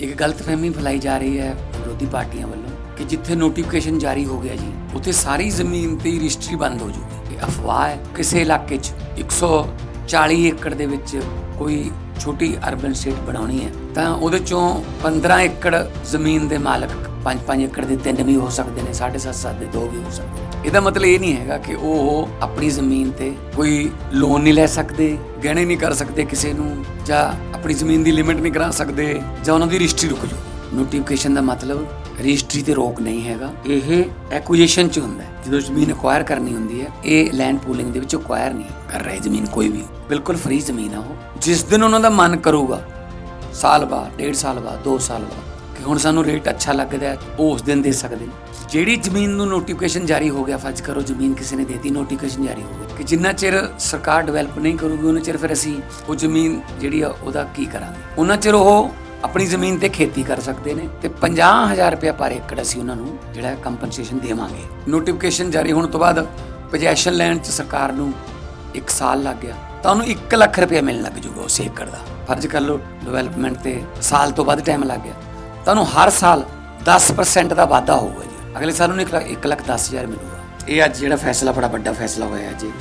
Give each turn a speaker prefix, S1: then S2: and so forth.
S1: ਇੱਕ ਗਲਤਫਹਿਮੀ ਫੈਲਾਈ ਜਾ ਰਹੀ ਹੈ ਵਿਰੋਧੀ ਪਾਰਟੀਆਂ ਵੱਲੋਂ ਕਿ ਜਿੱਥੇ ਨੋਟੀਫਿਕੇਸ਼ਨ ਜਾਰੀ ਹੋ ਗਿਆ ਜੀ, ਉੱਥੇ ਸਾਰੀ ਜ਼ਮੀਨ ਤੇ ਰਜਿਸਟਰੀ ਬੰਦ ਹੋ ਜੂਗੀ। ਇਹ ਅਫਵਾਹ ਹੈ, ਕਿਸੇ ਇਲਾਕੇ 'ਚ 140 ਏਕੜ ਦੇ ਵਿੱਚ ਕੋਈ ਛੋਟੀ ਅਰਬਨ ਸਟੇਟ ਬਣਾਉਣੀ ਹੈ, ਤਾਂ ਉਹਦੇ ਚੋਂ 15 ਏਕੜ ਜ਼ਮੀਨ ਦੇ ਮਾਲਕ 5-5 ਏਕੜ ਦੇ ਤਿੰਨ ਵੀ ਹੋ ਸਕਦੇ ਨੇ 7.5 ਦੇ ਦੋ ਵੀ ਹੋ ਸਕਦੇ ਨੇ। ਇਹਦਾ ਮਤਲਬ ਇਹ ਨਹੀਂ ਹੈਗਾ ਕਿ ਉਹ ਆਪਣੀ ਜ਼ਮੀਨ ਤੇ ਕੋਈ ਲੋਨ ਨਹੀਂ ਲੈ ਸਕਦੇ, ਗਹਿਣੇ ਨਹੀਂ ਕਰ ਸਕਦੇ ਕਿਸੇ ਨੂੰ, ਜਾਂ ਆਪਣੀ ਜ਼ਮੀਨ ਦੀ ਲਿਮਿਟ ਨਹੀਂ ਕਰਾ ਸਕਦੇ, ਜਾਂ ਉਹਨਾਂ ਦੀ ਰਜਿਸਟਰੀ ਰੁਕ ਜਾਊ। ਨੋਟੀਫਿਕੇਸ਼ਨ ਦਾ ਮਤਲਬ ਰਜਿਸਟਰੀ ਤੇ ਰੋਕ ਨਹੀਂ ਹੈਗਾ। ਇਹ ਐਕੁਜੀਸ਼ਨ ਚ ਹੁੰਦਾ ਜਦੋਂ ਜ਼ਮੀਨ ਅਕਵਾਇਰ ਕਰਨੀ ਹੁੰਦੀ ਹੈ, ਇਹ ਲੈਂਡ ਪੂਲਿੰਗ ਦੇ ਵਿੱਚ ਅਕਵਾਇਰ ਨਹੀਂ ਕਰ ਰਹੇ ਜ਼ਮੀਨ ਕੋਈ ਵੀ। ਬਿਲਕੁਲ ਫ੍ਰੀ ਜ਼ਮੀਨ ਆ ਉਹ। ਜਿਸ ਦਿਨ ਉਹਨਾਂ ਦਾ ਮਨ ਕਰੂਗਾ, ਸਾਲ ਬਾਅਦ, ਡੇਢ ਸਾਲ ਬਾਅਦ 2 ਸਾਲ ਬਾਅਦ ਕਿ ਹੁਣ ਸਾਨੂੰ ਰੇਟ ਅੱਛਾ ਲੱਗਦਾ ਹੈ, ਉਹ ਉਸ ਦਿਨ ਦੇ ਸਕਦੇ ਨੇ। ਜਿਹੜੀ ਜ਼ਮੀਨ ਨੂੰ ਨੋਟੀਫਿਕੇਸ਼ਨ ਜਾਰੀ ਹੋ ਗਿਆ, ਫਰਜ਼ ਕਰੋ ਜ਼ਮੀਨ ਕਿਸੇ ਨੇ ਦੇਤੀ ਨੋਟੀਫਿਕੇਸ਼ਨ ਜਾਰੀ ਹੋ ਗਿਆ। ਕਿ ਜਿੰਨਾ ਚਿਰ ਸਰਕਾਰ ਡਿਵੈਲਪ ਨਹੀਂ ਕਰੂਗੀ, ਉਹਨਾਂ ਚਿਰ ਫਿਰ ਅਸੀਂ ਉਹ ਜ਼ਮੀਨ ਜਿਹੜੀ ਆ, ਉਹਦਾ ਕੀ ਕਰਾਂਗੇ? ਉਹਨਾਂ ਚਿਰ ਉਹ ਆਪਣੀ ਜ਼ਮੀਨ ਤੇ ਖੇਤੀ ਕਰ ਸਕਦੇ ਨੇ ਤੇ 50000 ਰੁਪਏ ਪਰ ਏਕੜ ਅਸੀਂ ਉਹਨਾਂ ਨੂੰ ਜਿਹੜਾ ਕੰਪਨਸੇਸ਼ਨ ਦੇਵਾਂਗੇ। ਨੋਟੀਫਿਕੇਸ਼ਨ ਜਾਰੀ ਹੋਣ ਤੋਂ ਬਾਅਦ ਪੋਜੈਸ਼ਨ ਲੈਣ ਚ ਸਰਕਾਰ ਨੂੰ 1 ਸਾਲ ਲੱਗ ਗਿਆ। ਤਾਂ ਉਹਨੂੰ 1 ਲੱਖ ਰੁਪਏ ਮਿਲਣ ਲੱਗ ਜੂਗਾ ਉਸ ਏਕੜ ਦਾ। ਫਰਜ਼ ਕਰ ਲਓ ਡਿਵੈਲਪਮੈਂਟ ਤੇ ਸਾਲ ਤੋਂ ਵੱਧ ਟਾਈਮ ਲੱਗ ਗਿਆ। ਤੁਹਾਨੂੰ ਹਰ ਸਾਲ 10% ਦਾ ਵਾਧਾ ਹੋਊਗਾ ਜੀ। ਅਗਲੇ ਸਾਲ ਉਹਨੂੰ 1 ਲੱਖ 10 ਹਜ਼ਾਰ ਮਿਲੂਗਾ। ਇਹ ਅੱਜ ਜਿਹੜਾ ਫੈਸਲਾ, ਬੜਾ ਵੱਡਾ ਫੈਸਲਾ ਹੋਇਆ ਜੀ